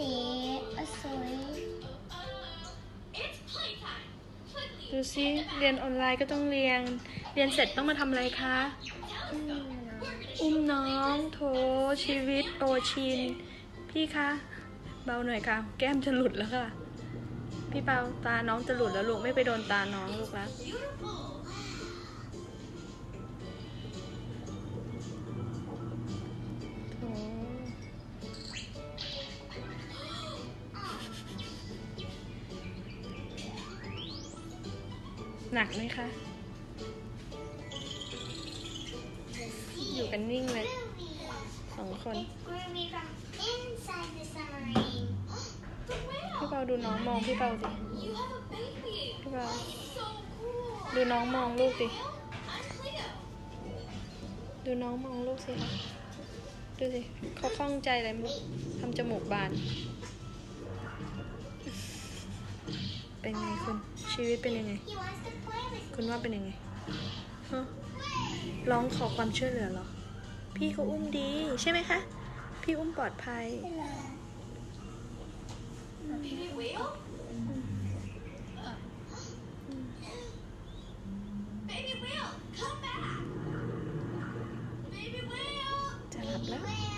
สีสวยดูซิเรียนออนไลน์ก็ต้องเรียน เรียนเสร็จต้องมาทำอะไรคะ อุ้มน้องโถชีวิตโอชิน พี่คะ เบาหน่อยค่ะ แก้มจะหลุดแล้วค่ะ พี่เปาตาน้องจะหลุดแล้วลูกไม่ไปโดนตาน้องลูกแล้ว หนักไหมคะ อยู่กันนิ่งเลยสองคน พี่เปาดูน้องมองพี่เปาสิพี่เปาดูน้องมองลูกสิ ดูน้องมองลูกสิคะดูสิเขาคล่องใจอะไรไม่รู้ทำจมูกบาน เป็นไงคุณ ชีวิตเป็นยังไง คุณว่าเป็นยังไงฮะร้องขอความช่วยเหลือเหรอ พี่เขาอุ้มดีใช่ไหมคะ พี่อุ้มปลอดภัย จะหลับแล้ว